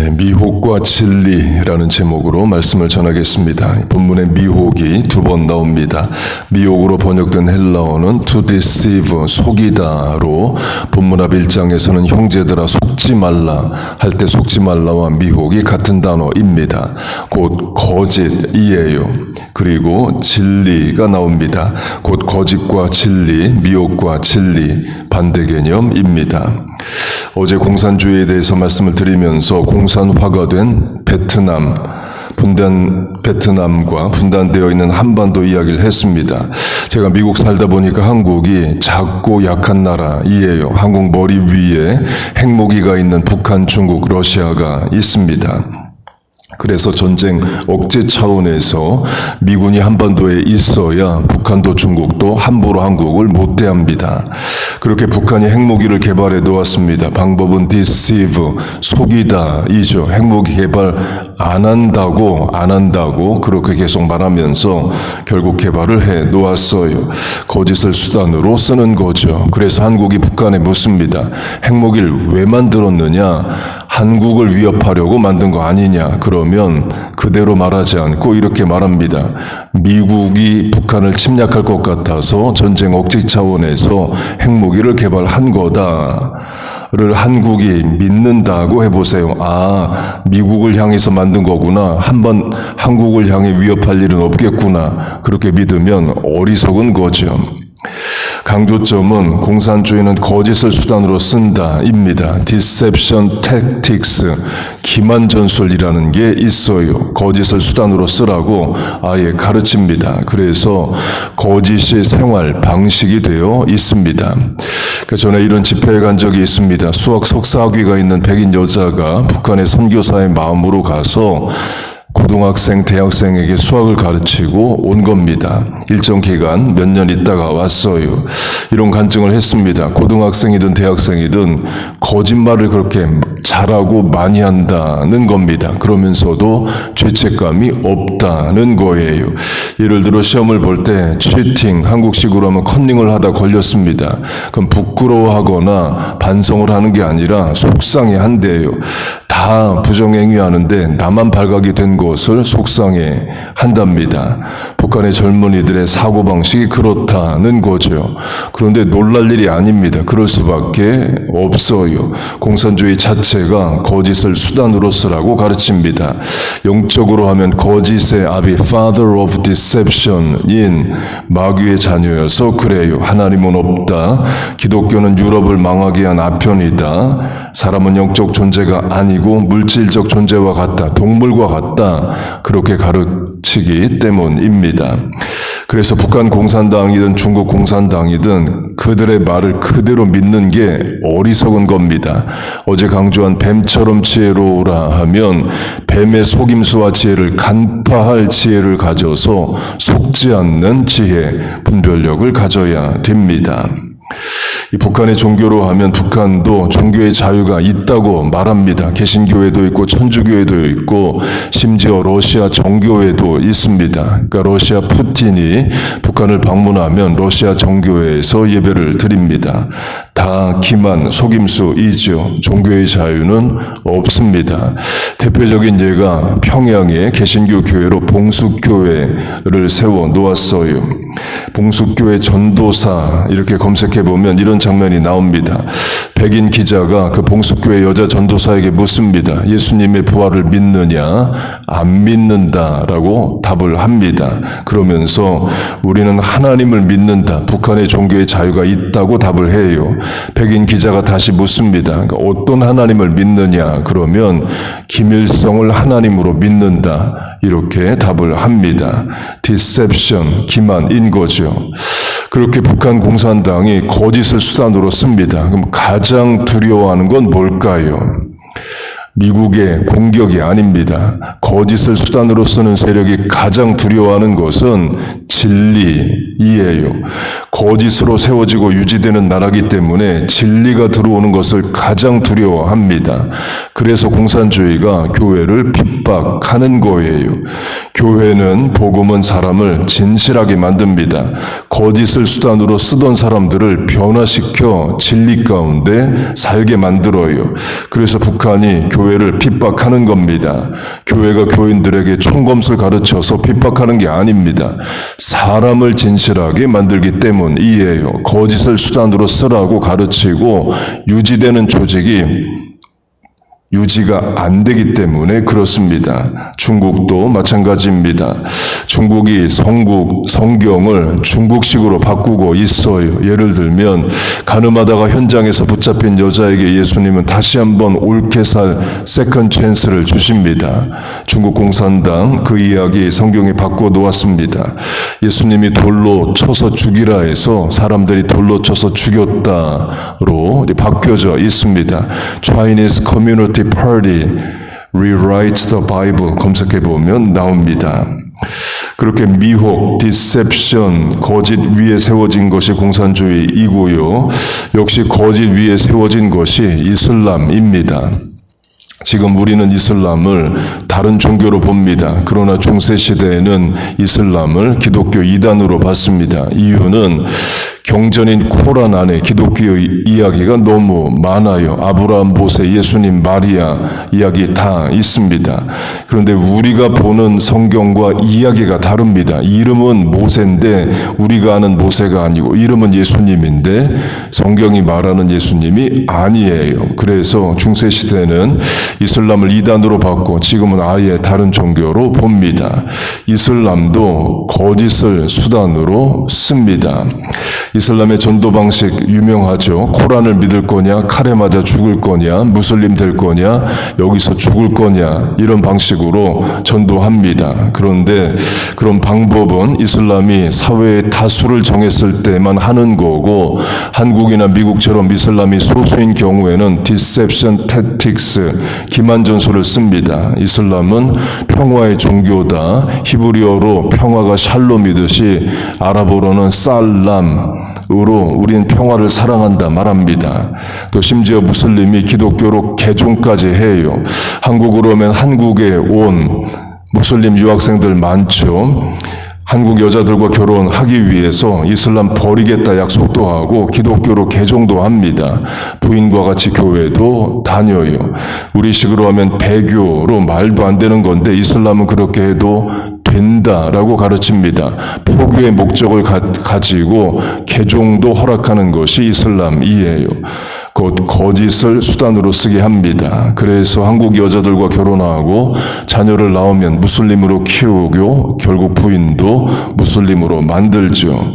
네, 미혹과 진리라는 제목으로 말씀을 전하겠습니다. 본문에 미혹이 두 번 나옵니다. 미혹으로 번역된 헬라어는 to deceive, 속이다로 본문 앞 1장에서는 형제들아 속지 말라 할 때 속지 말라와 미혹이 같은 단어입니다. 곧 거짓이에요. 그리고 진리가 나옵니다. 곧 거짓과 진리, 미혹과 진리 반대 개념입니다. 어제 공산주의에 대해서 말씀을 드리면서 공산화가 된 베트남, 분단 베트남과 분단되어 있는 한반도 이야기를 했습니다. 제가 미국 살다 보니까 한국이 작고 약한 나라이에요. 한국 머리 위에 핵무기가 있는 북한, 중국, 러시아가 있습니다. 그래서 전쟁 억제 차원에서 미군이 한반도에 있어야 북한도 중국도 함부로 한국을 못 대합니다. 그렇게 북한이 핵무기를 개발해 놓았습니다. 방법은 deceive, 속이다이죠. 핵무기 개발 안 한다고, 안 한다고 그렇게 계속 말하면서 결국 개발을 해 놓았어요. 거짓을 수단으로 쓰는 거죠. 그래서 한국이 북한에 묻습니다. 핵무기를 왜 만들었느냐? 한국을 위협하려고 만든 거 아니냐? 그 러면 그대로 말하지 않고 이렇게 말합니다. 미국이 북한을 침략할 것 같아서 전쟁 억제 차원에서 핵무기를 개발한 거다. 를 한국이 믿는다고 해보세요. 아, 미국을 향해서 만든 거구나. 한번 한국을 향해 위협할 일은 없겠구나. 그렇게 믿으면 어리석은 거죠. 강조점은 공산주의는 거짓을 수단으로 쓴다입니다. Deception Tactics, 기만 전술이라는 게 있어요. 거짓을 수단으로 쓰라고 아예 가르칩니다. 그래서 거짓이 생활 방식이 되어 있습니다. 그 전에 이런 집회에 간 적이 있습니다. 수학 석사학위가 있는 백인 여자가 북한의 선교사의 마음으로 가서 고등학생, 대학생에게 수학을 가르치고 온 겁니다. 일정 기간 몇 년 있다가 왔어요. 이런 간증을 했습니다. 고등학생이든 대학생이든 거짓말을 그렇게 잘하고 많이 한다는 겁니다. 그러면서도 죄책감이 없다는 거예요. 예를 들어 시험을 볼 때 치팅, 한국식으로 하면 컨닝을 하다 걸렸습니다. 그럼 부끄러워하거나 반성을 하는 게 아니라 속상해 한대요. 다 부정행위하는데 나만 발각이 된 것을 속상해 한답니다. 북한의 젊은이들의 사고방식이 그렇다는 거죠. 그런데 놀랄 일이 아닙니다. 그럴 수밖에 없어요. 공산주의 자체가 거짓을 수단으로 쓰라고 가르칩니다. 영적으로 하면 거짓의 아비 father of deception인 마귀의 자녀여서 그래요. 하나님은 없다. 기독교는 유럽을 망하게 한 아편이다. 사람은 영적 존재가 아니 고 물질적 존재와 같다. 동물과 같다. 그렇게 가르치기 때문입니다. 그래서 북한 공산당이든 중국 공산당이든 그들의 말을 그대로 믿는 게 어리석은 겁니다. 어제 강조한 뱀처럼 지혜로우라 하면 뱀의 속임수와 지혜를 간파할 지혜를 가져서 속지 않는 지혜, 분별력을 가져야 됩니다. 이 북한의 종교로 하면 북한도 종교의 자유가 있다고 말합니다. 개신교회도 있고 천주교회도 있고 심지어 러시아 정교회도 있습니다. 그러니까 러시아 푸틴이 북한을 방문하면 러시아 정교회에서 예배를 드립니다. 다 기만 속임수이죠. 종교의 자유는 없습니다. 대표적인 예가 평양의 개신교 교회로 봉숙교회를 세워 놓았어요. 봉숙교회 전도사 이렇게 검색해 보면 이런 장면이 나옵니다. 백인 기자가 그 봉숙교회 여자 전도사에게 묻습니다. 예수님의 부활을 믿느냐? 안 믿는다라고 답을 합니다. 그러면서 우리는 하나님을 믿는다. 북한의 종교의 자유가 있다고 답을 해요. 백인 기자가 다시 묻습니다. 그러니까 어떤 하나님을 믿느냐? 그러면 김일성을 하나님으로 믿는다. 이렇게 답을 합니다. 디셉션, 기만인 거죠. 그렇게 북한 공산당이 거짓을 수단으로 씁니다. 그럼 가장 두려워하는 건 뭘까요? 미국의 공격이 아닙니다. 거짓을 수단으로 쓰는 세력이 가장 두려워하는 것은 진리이에요. 거짓으로 세워지고 유지되는 나라기 때문에 진리가 들어오는 것을 가장 두려워합니다. 그래서 공산주의가 교회를 핍박하는 거예요. 교회는 복음은 사람을 진실하게 만듭니다. 거짓을 수단으로 쓰던 사람들을 변화시켜 진리 가운데 살게 만들어요. 그래서 북한이 교회를 핍박하는 겁니다. 교회가 교인들에게 총검술 가르쳐서 핍박하는 게 아닙니다. 사람을 진실하게 만들기 때문이에요. 거짓을 수단으로 쓰라고 가르치고 유지되는 조직이 유지가 안 되기 때문에 그렇습니다. 중국도 마찬가지입니다. 중국이 성국, 성경을 중국식으로 바꾸고 있어요. 예를 들면, 가늠하다가 현장에서 붙잡힌 여자에게 예수님은 다시 한번 옳게 살 세컨 찬스를 주십니다. 중국 공산당 그 이야기 성경에 바꿔 놓았습니다. 예수님이 돌로 쳐서 죽이라 해서 사람들이 돌로 쳐서 죽였다로 바뀌어져 있습니다. Chinese Community Party rewrites the Bible 검색해 보면 나옵니다. 그렇게 미혹, 디셉션, 거짓 위에 세워진 것이 공산주의이고요. 역시 거짓 위에 세워진 것이 이슬람입니다. 지금 우리는 이슬람을 다른 종교로 봅니다. 그러나 중세 시대에는 이슬람을 기독교 이단으로 봤습니다. 이유는 경전인 코란 안에 기독교 이야기가 너무 많아요. 아브라함, 모세, 예수님, 마리아 이야기 다 있습니다. 그런데 우리가 보는 성경과 이야기가 다릅니다. 이름은 모세인데 우리가 아는 모세가 아니고 이름은 예수님인데 성경이 말하는 예수님이 아니에요. 그래서 중세 시대는 이슬람을 이단으로 받고 지금은 아예 다른 종교로 봅니다. 이슬람도 거짓을 수단으로 씁니다. 이슬람의 전도 방식 유명하죠. 코란을 믿을 거냐, 칼에 맞아 죽을 거냐, 무슬림 될 거냐, 여기서 죽을 거냐, 이런 방식으로 전도합니다. 그런데 그런 방법은 이슬람이 사회의 다수를 정했을 때만 하는 거고, 한국이나 미국처럼 이슬람이 소수인 경우에는 디셉션 태틱스, 기만전술을 씁니다. 이슬람은 평화의 종교다. 히브리어로 평화가 샬롬이듯이 아랍어로는 살람, 으로 우리는 평화를 사랑한다 말합니다. 또 심지어 무슬림이 기독교로 개종까지 해요. 한국으로 오면 한국에 온 무슬림 유학생들 많죠. 한국 여자들과 결혼하기 위해서 이슬람 버리겠다 약속도 하고 기독교로 개종도 합니다. 부인과 같이 교회도 다녀요. 우리식으로 하면 배교로 말도 안 되는 건데 이슬람은 그렇게 해도 된다라고 가르칩니다. 포교의 목적을 가, 지고 개종도 허락하는 것이 이슬람이에요. 곧 거짓을 수단으로 쓰게 합니다. 그래서 한국 여자들과 결혼하고 자녀를 낳으면 무슬림으로 키우고 결국 부인도 무슬림으로 만들죠.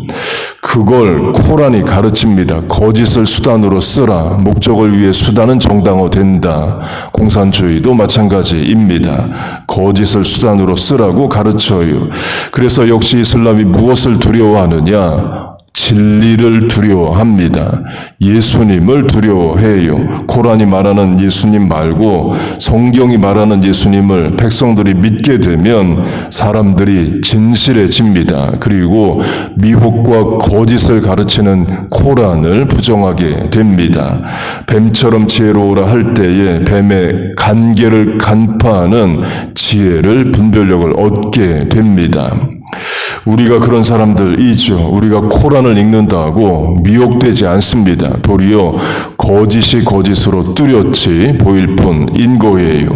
그걸 코란이 가르칩니다. 거짓을 수단으로 쓰라. 목적을 위해 수단은 정당화된다. 공산주의도 마찬가지입니다. 거짓을 수단으로 쓰라고 가르쳐요. 그래서 역시 이슬람이 무엇을 두려워하느냐? 진리를 두려워합니다. 예수님을 두려워해요. 코란이 말하는 예수님 말고 성경이 말하는 예수님을 백성들이 믿게 되면 사람들이 진실해집니다. 그리고 미혹과 거짓을 가르치는 코란을 부정하게 됩니다. 뱀처럼 지혜로우라 할 때에 뱀의 간계를 간파하는 지혜를 분별력을 얻게 됩니다. 우리가 그런 사람들이죠. 우리가 코란을 읽는다고 미혹되지 않습니다. 도리어 거짓이 거짓으로 뚜렷이 보일 뿐인 거예요.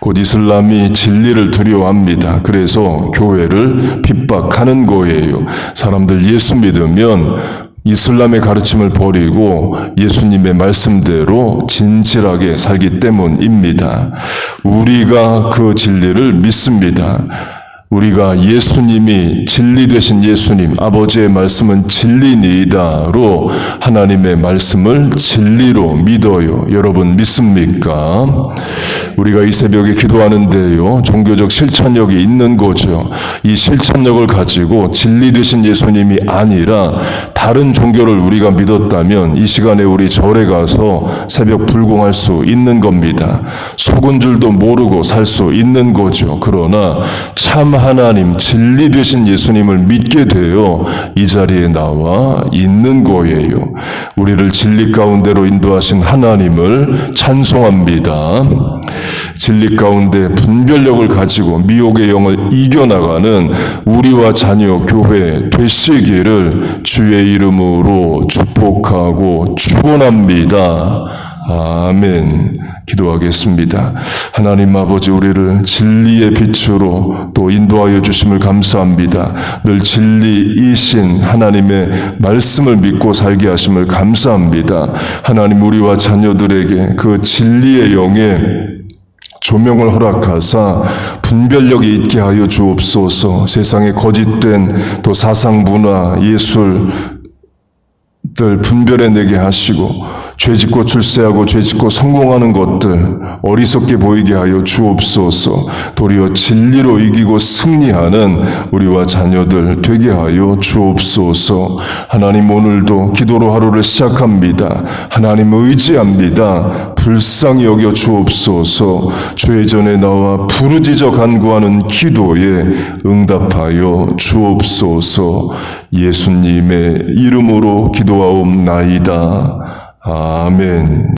곧 이슬람이 진리를 두려워합니다. 그래서 교회를 핍박하는 거예요. 사람들 예수 믿으면 이슬람의 가르침을 버리고 예수님의 말씀대로 진실하게 살기 때문입니다. 우리가 그 진리를 믿습니다. 우리가 예수님이 진리 되신 예수님, 아버지의 말씀은 진리니이다로 하나님의 말씀을 진리로 믿어요. 여러분 믿습니까? 우리가 이 새벽에 기도하는데요. 종교적 실천력이 있는 거죠. 이 실천력을 가지고 진리 되신 예수님이 아니라 다른 종교를 우리가 믿었다면 이 시간에 우리 절에 가서 새벽 불공할 수 있는 겁니다. 속은 줄도 모르고 살 수 있는 거죠. 그러나 참 하나님, 진리 되신 예수님을 믿게 되어 이 자리에 나와 있는 거예요. 우리를 진리 가운데로 인도하신 하나님을 찬송합니다. 진리 가운데 분별력을 가지고 미혹의 영을 이겨나가는 우리와 자녀 교회 되시기를 주의 이름으로 축복하고 축원합니다. 아멘. 기도하겠습니다. 하나님 아버지 우리를 진리의 빛으로 또 인도하여 주심을 감사합니다. 늘 진리이신 하나님의 말씀을 믿고 살게 하심을 감사합니다. 하나님 우리와 자녀들에게 그 진리의 영에 조명을 허락하사 분별력이 있게 하여 주옵소서 세상에 거짓된 또 사상 문화 예술 들 분별해내게 하시고 죄 짓고 출세하고 죄 짓고 성공하는 것들 어리석게 보이게 하여 주옵소서. 도리어 진리로 이기고 승리하는 우리와 자녀들 되게 하여 주옵소서. 하나님 오늘도 기도로 하루를 시작합니다. 하나님 의지합니다. 불쌍히 여겨 주옵소서. 죄 전에 나와 부르짖어 간구하는 기도에 응답하여 주옵소서. 예수님의 이름으로 기도하옵나이다. 아멘.